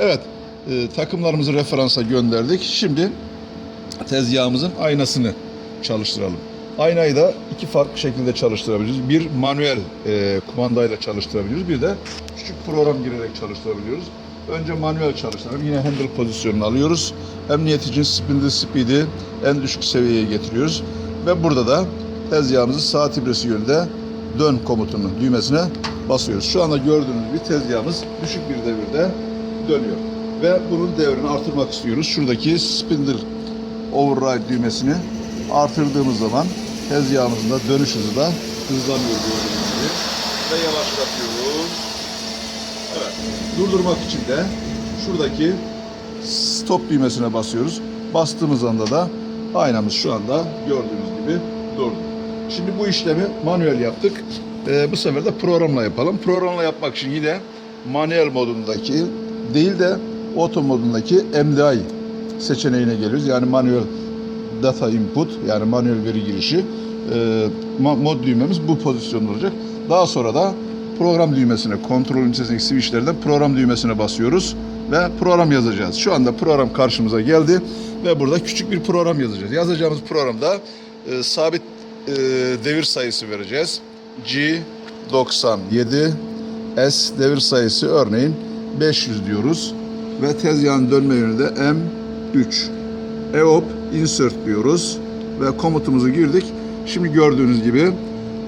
Evet, e, takımlarımızı referansa gönderdik. Şimdi tezgahımızın aynasını çalıştıralım. Aynayı da iki farklı şekilde çalıştırabiliyoruz. Bir manuel e, kumandayla çalıştırabiliyoruz. Bir de küçük program girerek çalıştırabiliyoruz. Önce manuel çalıştıralım. Yine handle pozisyonunu alıyoruz. Emniyet için spindle speed'i en düşük seviyeye getiriyoruz. Ve burada da tezgahımızı saat ibresi yönünde dön komutunu düğmesine basıyoruz. Şu anda gördüğünüz gibi tezgahımız düşük bir devirde dönüyor. Ve bunun devrini artırmak istiyoruz. Şuradaki spindle override düğmesini artırdığımız zaman tezgahımızın da dönüş hızı da hızlanıyor gördüğünüz gibi. Ve yavaşlatıyoruz. Evet. Durdurmak için de şuradaki stop düğmesine basıyoruz. Bastığımız anda da aynamız şu anda gördüğünüz gibi durdu. Şimdi bu işlemi manuel yaptık. Ee, bu sefer de programla yapalım. Programla yapmak için yine manuel modundaki değil de auto modundaki MDI seçeneğine geliyoruz. Yani manuel data input yani manuel veri girişi e, mod düğmemiz bu pozisyonda olacak. Daha sonra da program düğmesine, kontrol ünitesindeki switchlerden program düğmesine basıyoruz ve program yazacağız. Şu anda program karşımıza geldi ve burada küçük bir program yazacağız. Yazacağımız programda e, sabit e, devir sayısı vereceğiz. G97 S devir sayısı örneğin 500 diyoruz ve tezgahın dönme yönü de M3. EOP insert diyoruz ve komutumuzu girdik. Şimdi gördüğünüz gibi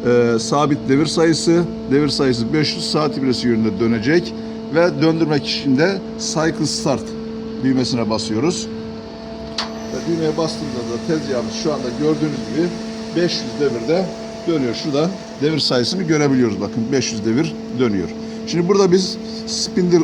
e, sabit devir sayısı, devir sayısı 500 saat ibresi yönünde dönecek ve döndürmek için de cycle start düğmesine basıyoruz. Ve düğmeye bastığımızda da tezgahımız şu anda gördüğünüz gibi 500 devirde dönüyor. Şuradan devir sayısını görebiliyoruz. Bakın 500 devir dönüyor. Şimdi burada biz spindle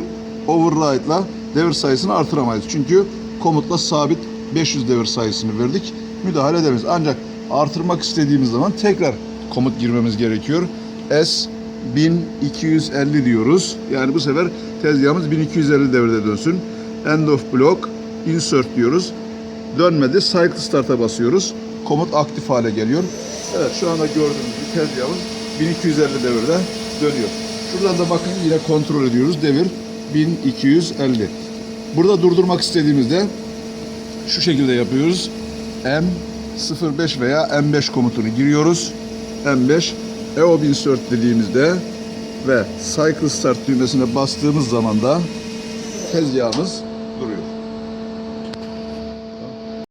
override'la devir sayısını artıramayız. Çünkü komutla sabit 500 devir sayısını verdik. Müdahale edemeyiz. Ancak artırmak istediğimiz zaman tekrar komut girmemiz gerekiyor. S 1250 diyoruz. Yani bu sefer tezgahımız 1250 devirde dönsün. End of block insert diyoruz. Dönmedi. Cycle start'a basıyoruz. Komut aktif hale geliyor. Evet şu anda gördüğünüz gibi tezgahımız 1250 devirde dönüyor. Şuradan da bakın yine kontrol ediyoruz. Devir 1250. Burada durdurmak istediğimizde şu şekilde yapıyoruz. M05 veya M5 komutunu giriyoruz. M5 EOB insert dediğimizde ve cycle start düğmesine bastığımız zaman da tezgahımız